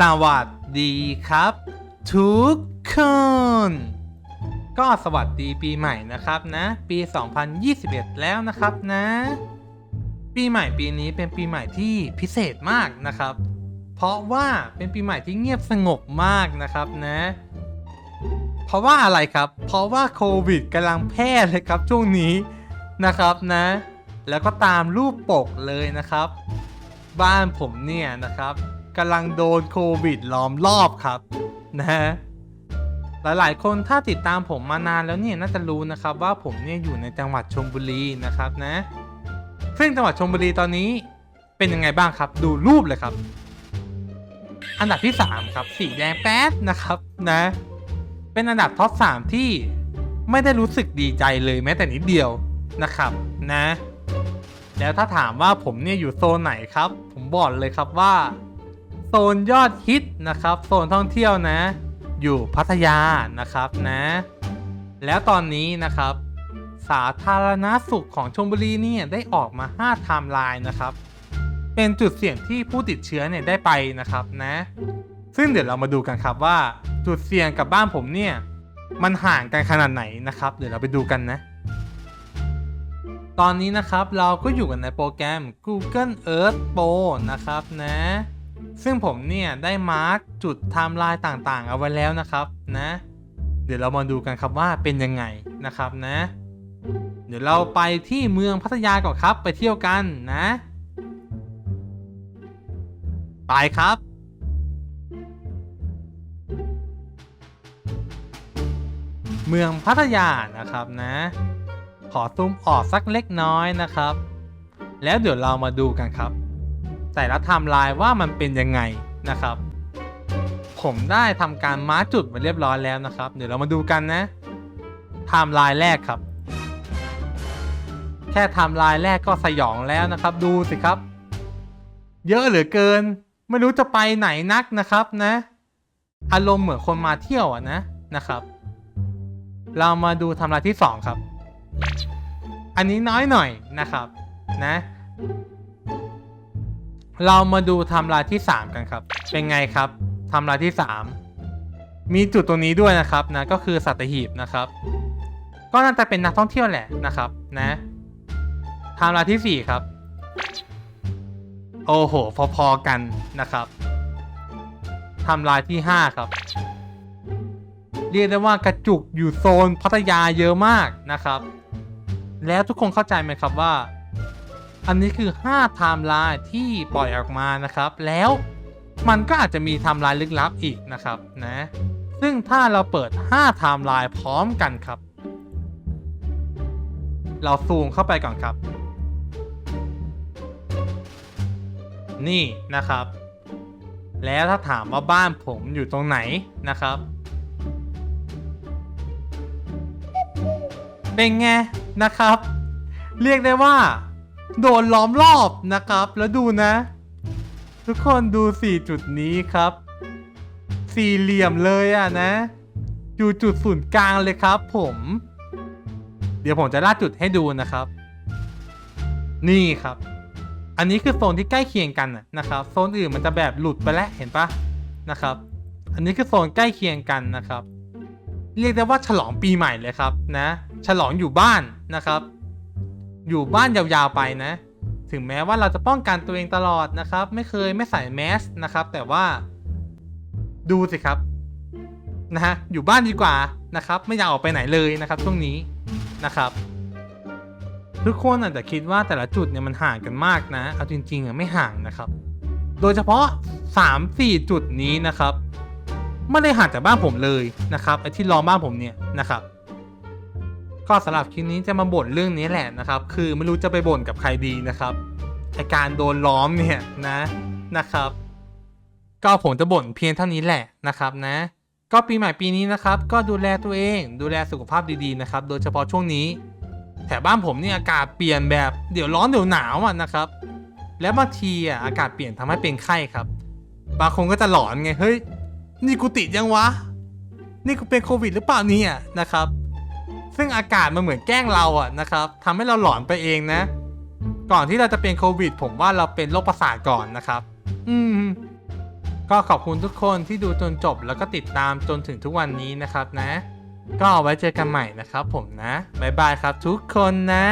สวัสดีครับ ทุกคน ก็สวัสดีปีใหม่นะครับนะ ปี 2021 แล้วนะครับนะ ปีใหม่ปีนี้เป็นปีใหม่ที่พิเศษมากนะครับ เพราะว่าเป็นปีใหม่ที่เงียบสงบมากนะครับนะ เพราะว่าอะไรครับ เพราะว่าโควิดกำลังแพร่เลยครับช่วงนี้นะครับนะ แล้วก็ตามรูปปกเลยนะครับ บ้านผมเนี่ยนะครับ กำลังโดนโควิดล้อมรอบครับนะฮะหลายๆ คนถ้าติดตามผมมานานแล้วเนี่ยน่าจะรู้นะครับว่าผมเนี่ยอยู่ในจังหวัดชลบุรีนะครับนะ ซึ่งจังหวัดชลบุรีตอนนี้เป็นยังไงบ้างครับ ดูรูปเลยครับ อันดับที่ 3 ครับ สีแดงแป๊ดนะครับนะ เป็นอันดับท็อป3ที่ไม่ได้รู้สึกดีใจเลยแม้แต่นิดเดียวนะครับนะ แล้วถ้าถามว่าผมเนี่ยอยู่โซนไหนครับ ผมบอกเลยครับว่า โซนยอดฮิตนะครับ โซนท่องเที่ยวนะ อยู่พัทยานะครับนะ แล้วตอนนี้นะครับ สาธารณสุขของชลบุรีเนี่ยได้ออกมา5ไทม์ไลน์นะครับ เป็นจุดเสี่ยงที่ผู้ติดเชื้อเนี่ยได้ไปนะครับนะ ซึ่งเดี๋ยวเรามาดูกันครับว่าจุดเสี่ยงกับบ้านผมเนี่ยมันห่างกันขนาดไหนนะครับ เดี๋ยวเราไปดูกันนะ ตอนนี้นะครับเราก็อยู่กันในโปรแกรม Google Earth Pro นะครับนะ ซึ่งผมเนี่ยได้มาร์กจุดไทม์ไลน์ต่างๆ เอาไว้แล้วนะครับนะ เดี๋ยวเรามาดูกันครับว่าเป็นยังไงนะครับนะ เดี๋ยวเราไปที่เมืองพัทยาก่อนครับไปเที่ยวกันนะ ไปครับเมืองพัทยานะครับนะ ขอซูมออกสักเล็กน้อยนะครับ แล้วเดี๋ยวเรามาดูกันครับ แต่ละไทม์ไลน์ว่ามันเป็นยังไงนะครับ ผมได้ทำการมาร์จุดมาเรียบร้อยแล้วนะครับ เดี๋ยวเรามาดูกันนะไทม์ไลน์แรกครับ แค่ไทม์ไลน์แรกก็สยองแล้วนะครับ ดูสิครับ เยอะเหลือเกิน ไม่รู้จะไปไหนนักนะครับนะ อารมณ์เหมือนคนมาเที่ยวอะนะนะครับ เรามาดูไทม์ไลน์ที่สองครับ อันนี้น้อยหน่อยนะครับนะ เรามาดูไทม์ไลน์ที่ 3 กันครับ เป็นไงครับไทม์ไลน์ที่ 3 มีจุดตรงนี้ด้วยนะครับนะก็คือสัตหีบนะครับ ก็น่าจะเป็นนักท่องเที่ยวแหละนะครับนะไทม์ไลน์ที่ 4 ครับ โอ้โห พอๆกันนะครับไทม์ไลน์ที่ 5 ครับ เรียกได้ว่ากระจุกอยู่โซนพัทยาเยอะมากนะครับ แล้วทุกคนเข้าใจไหมครับว่า อันนี้คือ5ไทม์ไลน์ที่ปล่อยออกมานะครับ แล้วมันก็อาจจะมีไทม์ไลน์ลึกลับอีกนะครับนะซึ่งถ้าเราเปิด5ไทม์ไลน์พร้อมกันครับ เราซูมเข้าไปก่อนครับ นี่นะครับ แล้วถ้าถามว่าบ้านผมอยู่ตรงไหนนะครับ เป็นไงนะครับ เรียกได้ว่า โดนล้อมรอบนะครับ แล้วดูนะ ทุกคนดูสี่จุดนี้ครับ สี่เหลี่ยมเลยอะนะ อยู่จุดศูนย์กลางเลยครับ ผม เดี๋ยวผมจะลาดจุดให้ดูนะครับ นี่ครับ อันนี้คือโซนที่ใกล้เคียงกันนะนะครับโซนอื่นมันจะแบบหลุดไปแล้วเห็นปะนะครับ อันนี้คือโซนใกล้เคียงกันนะครับ เรียกได้ว่าฉลองปีใหม่เลยครับนะ ฉลองอยู่บ้านนะครับ อยู่บ้านยาวๆไปนะ ถึงแม้ว่าเราจะป้องกันตัวเองตลอดนะครับ ไม่เคยไม่ใส่แมสนะครับ แต่ว่า ดูสิครับนะฮะอยู่บ้านดีกว่านะครับ ไม่อยากออกไปไหนเลยนะครับช่วงนี้นะครับ ทุกคนอาจจะคิดว่าแต่ละจุดเนี่ยมันห่างกันมากนะ เอาจริงๆอะไม่ห่างนะครับ โดยเฉพาะ 3-4 จุดนี้นะครับไม่ได้ห่างจากบ้านผมเลยนะครับไอ้ที่ล้อมบ้านผมเนี่ยนะครับ ก็สำหรับคลิปนี้จะมาบ่นเรื่องนี้แหละนะครับ คือไม่รู้จะไปบ่นกับใครดีนะครับไอการโดนล้อมเนี่ยนะนะครับ ก็ผมจะบ่นเพียงเท่านี้แหละนะครับนะ ก็ปีใหม่ปีนี้นะครับ ก็ดูแลตัวเอง ดูแลสุขภาพดีๆนะครับ โดยเฉพาะช่วงนี้ แถวบ้านผมเนี่ยอากาศเปลี่ยนแบบเดี๋ยวร้อนเดี๋ยวหนาวอะนะครับ แล้วบางทีอะอากาศเปลี่ยนทำให้เป็นไข้ครับ บางคนก็จะหลอนไงเฮ้ยนี่กูติดยังวะ นี่กูเป็นโควิดหรือเปล่าเนี่ยนะครับ ซึ่งอากาศมันเหมือนแกล้งเราอะนะครับทำให้เราหลอนไปเองนะ ก่อนที่เราจะเป็นโควิด ผมว่าเราเป็นโรคประสาทก่อนนะครับ อืม ก็ขอบคุณทุกคนที่ดูจนจบแล้วก็ติดตามจนถึงทุกวันนี้นะครับนะ ก็ไว้เจอกันใหม่นะครับผมนะ บ๊ายบายครับทุกคนนะ